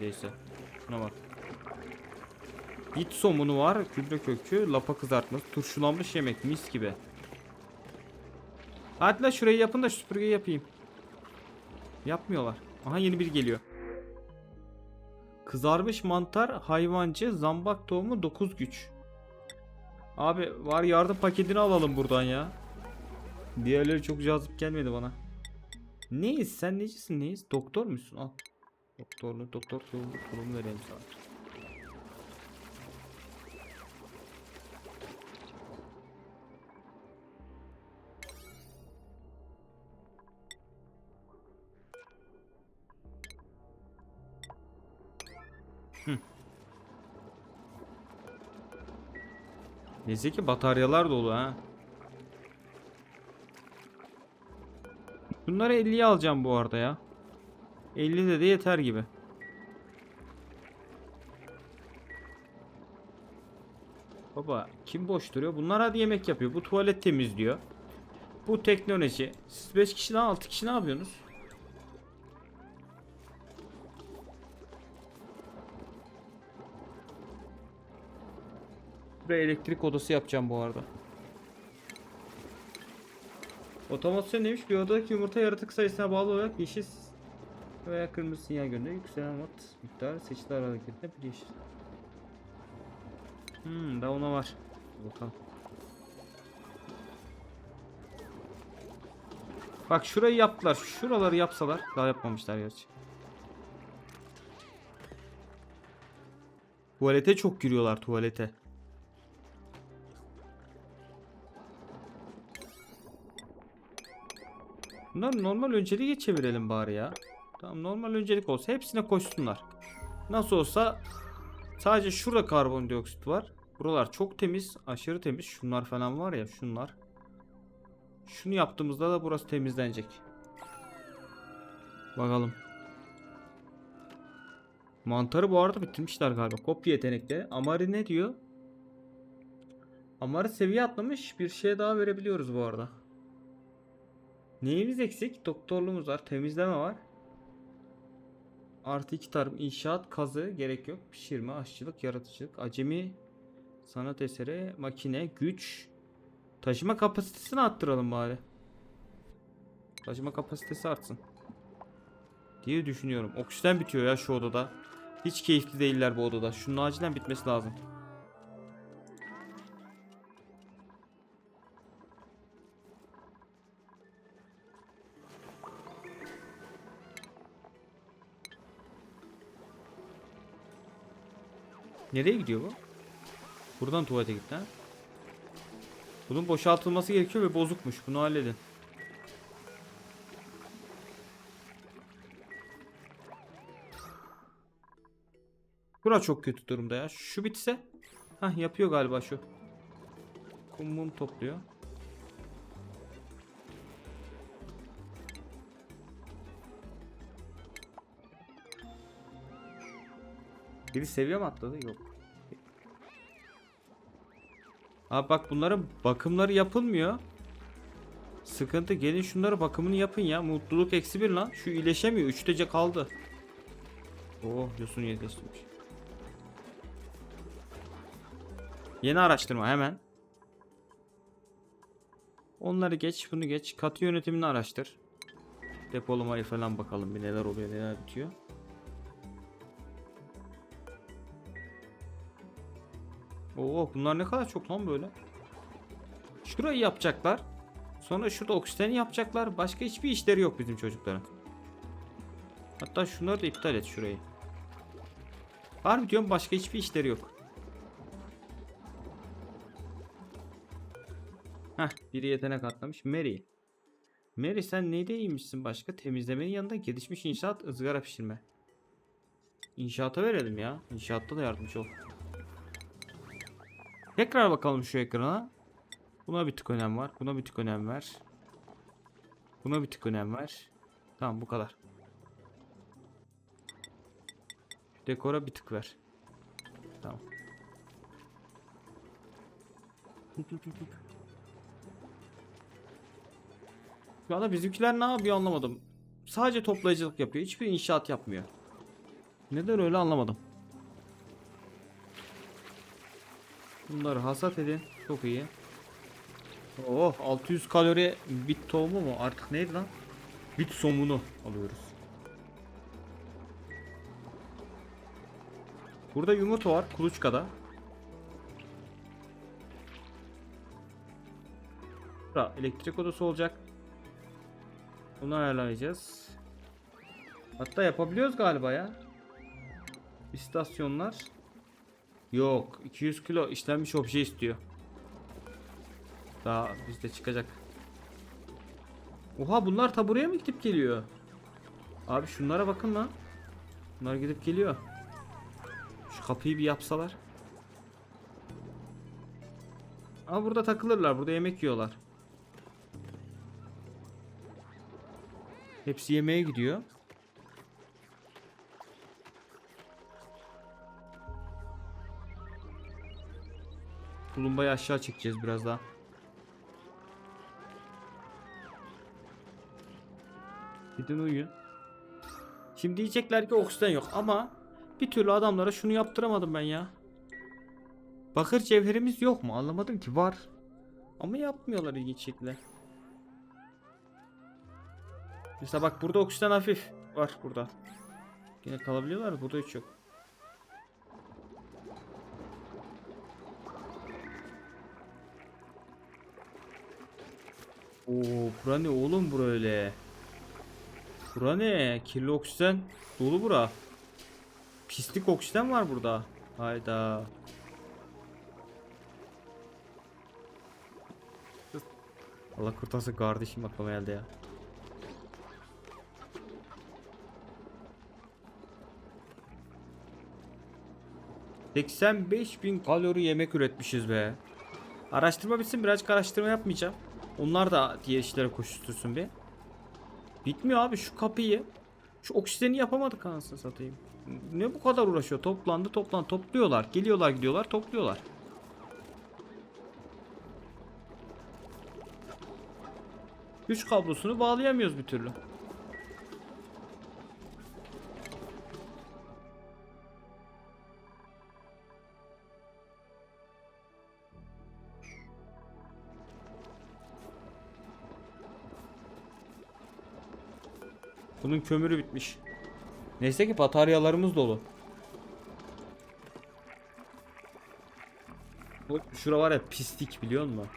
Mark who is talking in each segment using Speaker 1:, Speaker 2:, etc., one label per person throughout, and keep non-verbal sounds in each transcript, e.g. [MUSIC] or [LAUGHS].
Speaker 1: Neyse. Şuna bak. Bit somunu var. Gübre kökü. Lapa kızartması. Turşulanmış yemek. Mis gibi. Hadi la şurayı yapın da şu süpürgeyi yapayım. Yapmıyorlar. Aha yeni bir geliyor. Kızarmış mantar, hayvancı, zambak tohumu 9 güç. Abi var yardım paketini alalım buradan ya. Diğerleri çok cazip gelmedi bana. Neyiz sen necisin neyiz? Doktor musun? Al. Doktorlu doktor tohumu, tohumu vereyim sana. Neyse ki bataryalar dolu ha. Bunları 50'ye alacağım bu arada ya. 50 de de yeter gibi. Baba kim boş duruyor? Bunlar hadi yemek yapıyor. Bu tuvalet temizliyor. Bu teknoloji. Siz 5 kişiden 6 kişi ne yapıyorsunuz? Buraya elektrik odası yapacağım bu arada. Otomasyon neymiş? Bir odadaki yumurta yaratık sayısına bağlı olarak yeşil veya kırmızı sinyal gönderiyor. Yükselen watt miktarı seçili hareketine bir değişir. Hmm, daha ona var. Bakalım. Bak şurayı yaptılar. Şuraları yapsalar. Daha yapmamışlar gerçi. Tuvalete çok giriyorlar tuvalete. Bunlar normal önceliğe çevirelim bari ya. Tamam normal öncelik olsa hepsine koşsunlar. Nasıl olsa sadece şurada karbondioksit var. Buralar çok temiz, aşırı temiz. Şunlar falan var ya, şunlar. Şunu yaptığımızda da burası temizlenecek. Bakalım. Mantarı bu arada bitirmişler galiba. Kopya yetenekte. Amari ne diyor? Amari seviye atlamış. Bir şey daha verebiliyoruz bu arada. Neyimiz eksik? Doktorluğumuz var. Temizleme var. Artı iki tarım, inşaat, kazı gerek yok. Pişirme, aşçılık, yaratıcılık, acemi, sanat eseri, makine, güç. Taşıma kapasitesini arttıralım bari. Taşıma kapasitesi artsın. Diye düşünüyorum. Oksijen bitiyor ya şu odada. Hiç keyifli değiller bu odada. Şunun acilen bitmesi lazım. Nereye gidiyor bu? Buradan tuvalete gitti ha. Bunun boşaltılması gerekiyor ve bozukmuş. Bunu halledin. Bura çok kötü durumda ya. Şu bitse. Hah yapıyor galiba şu. Kum mum topluyor. Biri seviye mi atladı? Yok. Abi bak bunların bakımları yapılmıyor. Sıkıntı gelin şunları bakımını yapın ya. Mutluluk eksi bir lan. Şu iyileşemiyor. Üçtece kaldı. Oh yosun iyileştirmiş. Yeni araştırma hemen. Onları geç bunu geç. Katı yönetimini araştır. Depolamayı falan bakalım bir neler oluyor neler bitiyor. Oo bunlar ne kadar çok lan böyle. Şurayı yapacaklar. Sonra şurada oksijeni yapacaklar. Başka hiçbir işleri yok bizim çocukların. Hatta şunları da iptal et şurayı. Harbi diyorum başka hiçbir işleri yok. Heh biri yetenek atlamış. Mary. Mary sen neyde iyiymişsin başka? Temizlemenin yanında gelişmiş inşaat ızgara pişirme. İnşaata verelim ya. İnşaatta da yardımcı ol. Tekrar bakalım şu ekrana. Buna bir tık önem var. Buna bir tık önem ver. Buna bir tık önem ver. Tamam bu kadar. Şu dekora bir tık ver. Tamam. Şu anda bizimkiler ne yapıyor anlamadım. Sadece toplayıcılık yapıyor. Hiçbir inşaat yapmıyor. Neden öyle anlamadım. Bunları hasat edin. Çok iyi. Oh 600 kalori bit tohumu mu? Artık neydi lan? Bit somunu alıyoruz. Burada yumurta var kuluçkada. Burada elektrik odası olacak. Bunu ayarlayacağız. Hatta yapabiliyoruz galiba ya. İstasyonlar. Yok 200 kilo işlenmiş obje istiyor. Daha bizde çıkacak. Oha bunlar ta buraya mı gidip geliyor? Abi şunlara bakın lan. Bunlar gidip geliyor. Şu kapıyı bir yapsalar. Ama burada takılırlar. Burada yemek yiyorlar. Hepsi yemeğe gidiyor. Tulumbayı aşağı çekeceğiz biraz daha. Gidin uyuyun. Şimdi diyecekler ki oksijen yok ama bir türlü adamlara şunu yaptıramadım ben ya. Bakır cevherimiz yok mu? Anlamadım ki var. Ama yapmıyorlar ilginç şekilde. Mesela bak burada oksijen hafif var burada. Yine kalabiliyorlar? Burada hiç yok. Oo, bura ne oğlum bura öyle? Bura ne? Kirli oksijen dolu bura. Pislik oksijen var burada. Hayda. Allah kurtarsın kardeşim aklıma geldi ya. ...85 bin kalori yemek üretmişiz be. Araştırma bitsin birazcık araştırma yapmayacağım. Onlar da diğer işlere koştursun bir. Bitmiyor abi şu kapıyı. Şu oksijeni yapamadık anasını satayım. Ne bu kadar uğraşıyor? Toplandı toplan topluyorlar. Geliyorlar gidiyorlar topluyorlar. Güç kablosunu bağlayamıyoruz bir türlü. Bunun kömürü bitmiş. Neyse ki bataryalarımız dolu. Şura var ya pislik biliyor musun?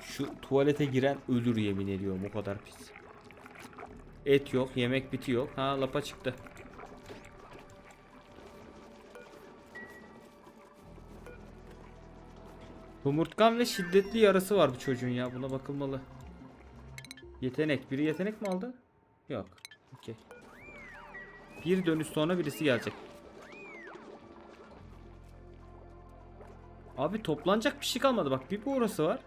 Speaker 1: Şu tuvalete giren ölür yemin ediyorum o kadar pis. Et yok, yemek biti yok. Ha lapa çıktı. Humurtkan ve şiddetli yarası var bu çocuğun ya. Buna bakılmalı. Yetenek. Biri yetenek mi aldı? Yok. Okey. Bir dönüş sonra birisi gelecek. Abi toplanacak bir şey kalmadı. Bak bir bu orası var.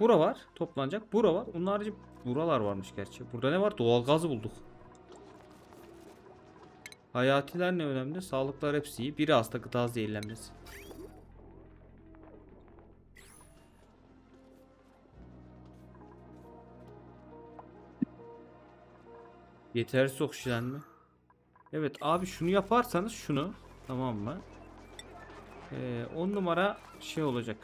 Speaker 1: Bura var. Toplanacak. Bura var. Onun harici buralar varmış gerçi. Burada ne var? Doğalgazı bulduk. Hayatiler ne önemli? Sağlıklar hepsi iyi. Biri hasta gıda zehirlenmesi. Yetersiz oksijen mi? Evet abi şunu yaparsanız şunu tamam mı? 10 numara şey olacak.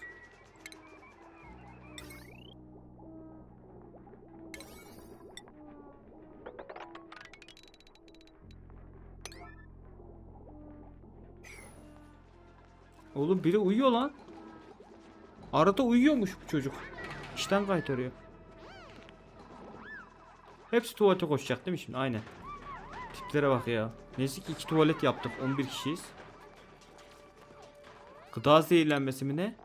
Speaker 1: Oğlum biri uyuyor lan. Arada uyuyormuş bu çocuk. İşten kaytarıyor. Hepsi tuvalete koşacak değil mi şimdi? Aynen. Tiplere bak ya. Neyse ki iki tuvalet yaptık. 11 kişiyiz. Gıda zehirlenmesi mi ne?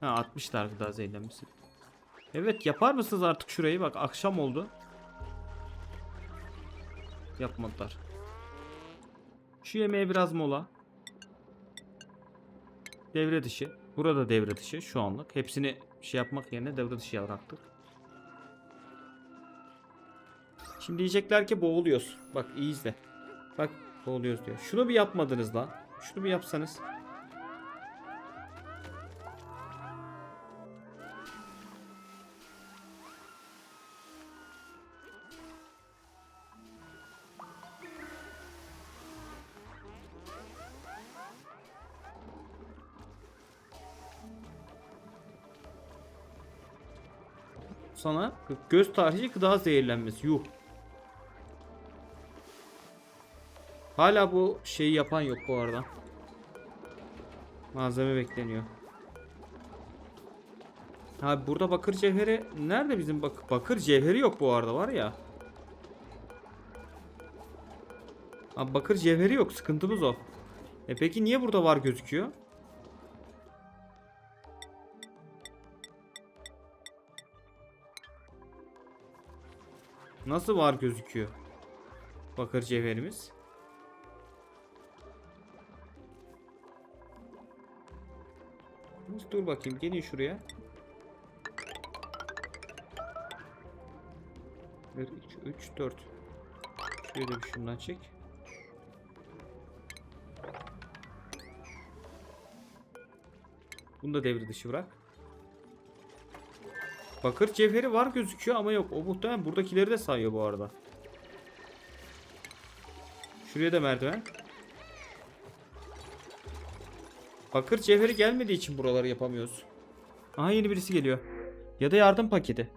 Speaker 1: Ha atmışlar gıda zehirlenmesi. Evet yapar mısınız artık şurayı? Bak akşam oldu. Yapmadılar. Şu yemeğe biraz mola. Devre dışı. Burada devre dışı şu anlık. Hepsini şey yapmak yerine devre dışı bıraktık. Şimdi diyecekler ki boğuluyoruz. Bak iyi izle. Bak boğuluyoruz diyor. Şunu bir yapmadınız lan. Şunu bir yapsanız. sana göz tarihi gıda zehirlenmesi. Yuh Hala bu şeyi yapan yok bu arada. Malzeme bekleniyor. Abi burada bakır cevheri nerede bizim bak bakır cevheri yok bu arada var ya. Abi bakır cevheri yok sıkıntımız o. E peki niye burada var gözüküyor? Nasıl var gözüküyor? Bakır cevherimiz. Dur bakayım gelin şuraya. 1, 2, 3, 4. Şöyle bir şundan çek. Bunu da devre dışı bırak. Bakır cevheri var gözüküyor ama yok. O muhtemelen buradakileri de sayıyor bu arada. Şuraya da merdiven. Bakır cevheri gelmediği için buraları yapamıyoruz. Aha yeni birisi geliyor. Ya da yardım paketi.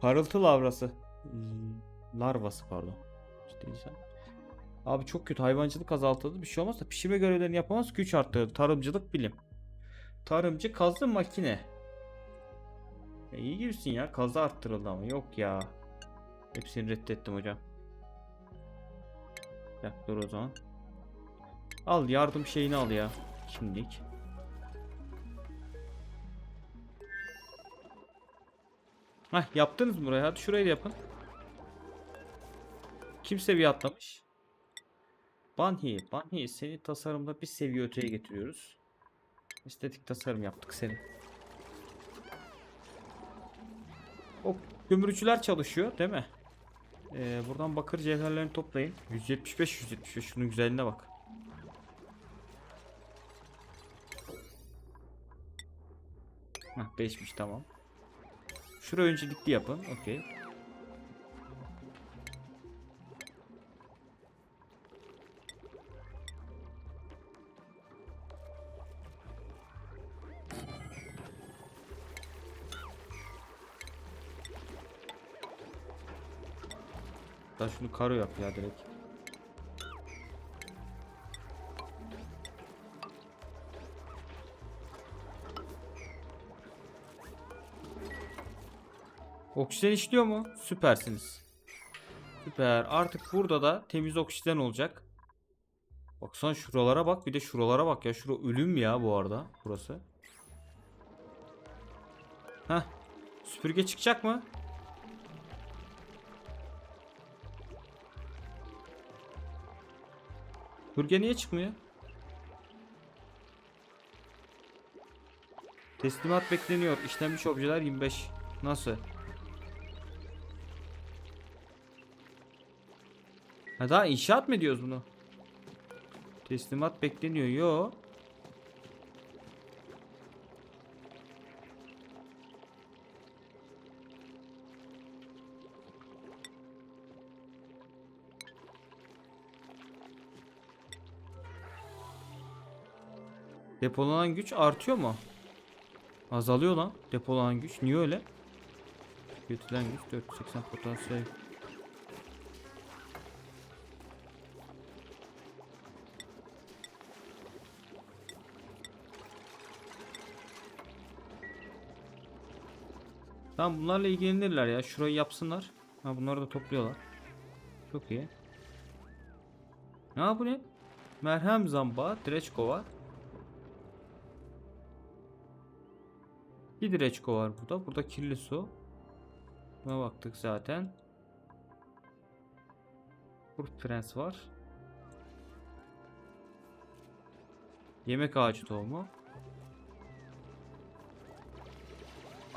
Speaker 1: Parıltı lavrası. Hmm, Larvası pardon. İşte insan. Abi çok kötü hayvancılık azaltıldı. Bir şey olmaz da pişirme görevlerini yapamaz. Güç arttırdı. Tarımcılık bilim. Tarımcı kazı makine. E iyi gibisin ya. Kazı arttırıldı ama. Yok ya. Hepsini reddettim hocam. Ya dur o zaman. Al yardım şeyini al ya. Kimlik. Hah yaptınız mı burayı? Hadi şurayı da yapın. Kim seviye atlamış? Banhi. Banhi seni tasarımda bir seviye öteye getiriyoruz. Estetik tasarım yaptık seni. O kömürcüler çalışıyor değil mi? Ee, buradan bakır cevherlerini toplayın. 175 175 şunun güzelliğine bak. Hah 5'miş tamam. Şura öncelikli yapın. Okey. Da şunu karo yap ya direkt. Oksijen işliyor mu? Süpersiniz. Süper. Artık burada da temiz oksijen olacak. Baksana şuralara bak. Bir de şuralara bak ya. Şura ölüm ya bu arada. Burası. Heh. Süpürge çıkacak mı? Süpürge niye çıkmıyor? Teslimat bekleniyor. İşlenmiş objeler 25. Nasıl? Ha daha inşaat mı ediyoruz bunu? Teslimat bekleniyor. Yo. Depolanan güç artıyor mu? Azalıyor lan depolanan güç. Niye öyle? Tüketilen güç 480 potansiyel. Tamam bunlarla ilgilenirler ya. Şurayı yapsınlar. Ha bunları da topluyorlar. Çok iyi. Ne bu ne? Merhem zamba, direçko var. Bir direçko var burada. Burada kirli su. Buna baktık zaten. Kurt prens var. Yemek ağacı tohumu.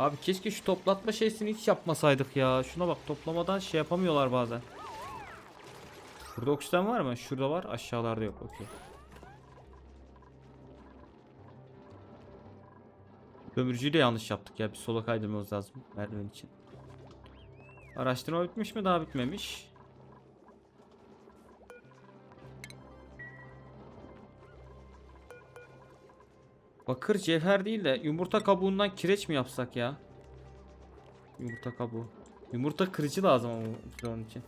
Speaker 1: Abi keşke şu toplatma şeysini hiç yapmasaydık ya. Şuna bak toplamadan şey yapamıyorlar bazen. Burada oksijen var mı? Şurada var. Aşağılarda yok. Okey. Kömürcüyü de yanlış yaptık ya. Bir sola kaydırmamız lazım merdiven için. Araştırma bitmiş mi? Daha bitmemiş. Bakır cevher değil de yumurta kabuğundan kireç mi yapsak ya? Yumurta kabuğu. Yumurta kırıcı lazım onun için.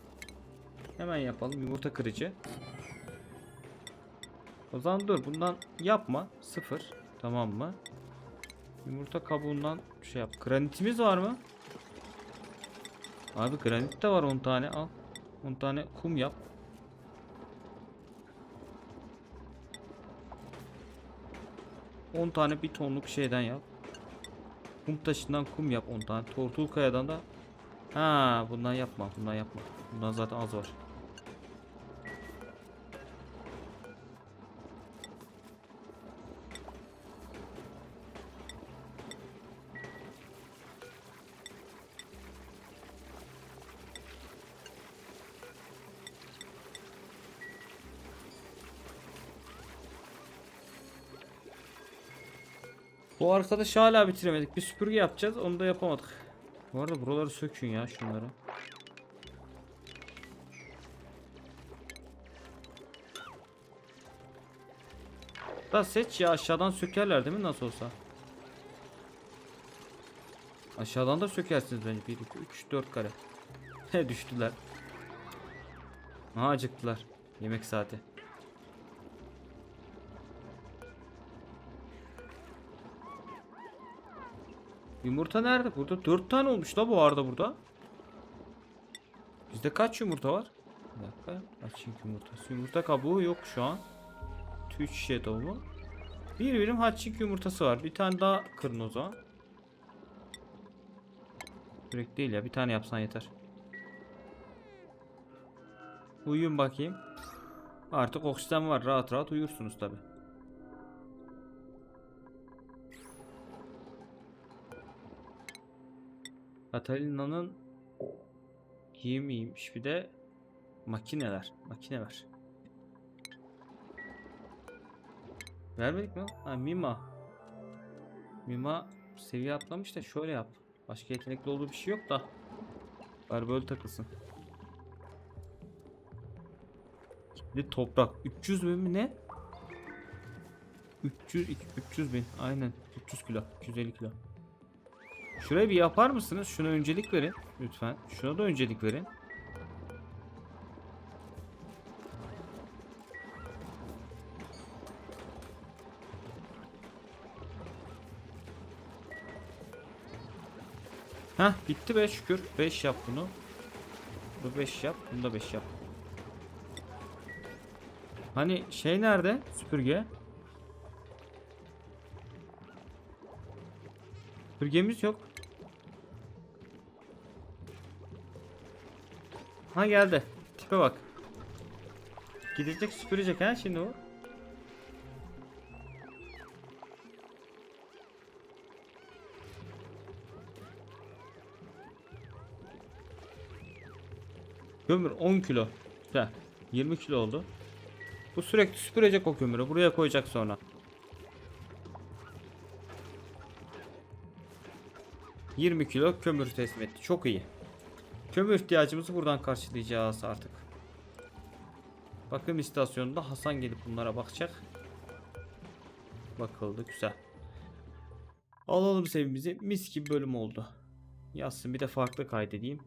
Speaker 1: Hemen yapalım yumurta kırıcı. O zaman dur bundan yapma. Sıfır. Tamam mı? Yumurta kabuğundan şey yap. Granitimiz var mı? Abi granit de var 10 tane al. 10 tane kum yap. On tane bir tonluk şeyden yap. Kum taşından kum yap 10 tane. Tortul kayadan da Ha, bundan yapma, bundan yapma. Bundan zaten az var. Bu arkadaşı hala bitiremedik. Bir süpürge yapacağız. Onu da yapamadık. Bu arada buraları sökün ya şunları. Da seç ya aşağıdan sökerler değil mi nasıl olsa? Aşağıdan da sökersiniz bence. 1, 2, 3, 4 kare. [LAUGHS] Düştüler. Aha acıktılar. Yemek saati. Yumurta nerede? Burada 4 tane olmuş la bu arada burada. Bizde kaç yumurta var? Bir dakika. Açayım yumurtası. Yumurta kabuğu yok şu an. Tüy şişe tohumu. Bir birim hatching yumurtası var. Bir tane daha kırın o zaman. Sürekli değil ya. Bir tane yapsan yeter. Uyuyun bakayım. Artık oksijen var. Rahat rahat uyursunuz tabi. Katalina'nın giyimiymiş bir de makineler. Makine ver. Vermedik mi? Ha Mima. Mima seviye atlamış da şöyle yap. Başka yetenekli olduğu bir şey yok da. Bari böyle takılsın. Bir toprak. 300 bin mi ne? 300 iki- 300 bin. Aynen. 300 kilo. 250 kilo. Şuraya bir yapar mısınız? Şuna öncelik verin. Lütfen. Şuna da öncelik verin. Heh bitti be şükür. 5 yap bunu. Bu 5 yap. Bunu da 5 yap. Hani şey nerede? Süpürge. Süpürgemiz yok. Ha geldi. Tipe bak. Gidecek süpürecek ha şimdi o. Kömür 10 kilo. Güzel. 20 kilo oldu. Bu sürekli süpürecek o kömürü. Buraya koyacak sonra. ...20 kilo kömür teslim etti. Çok iyi. Kömür ihtiyacımızı buradan karşılayacağız artık. Bakım istasyonunda Hasan gelip bunlara bakacak. Bakıldı güzel. Alalım sevimizi. Mis gibi bölüm oldu. Yazsın bir de farklı kaydedeyim.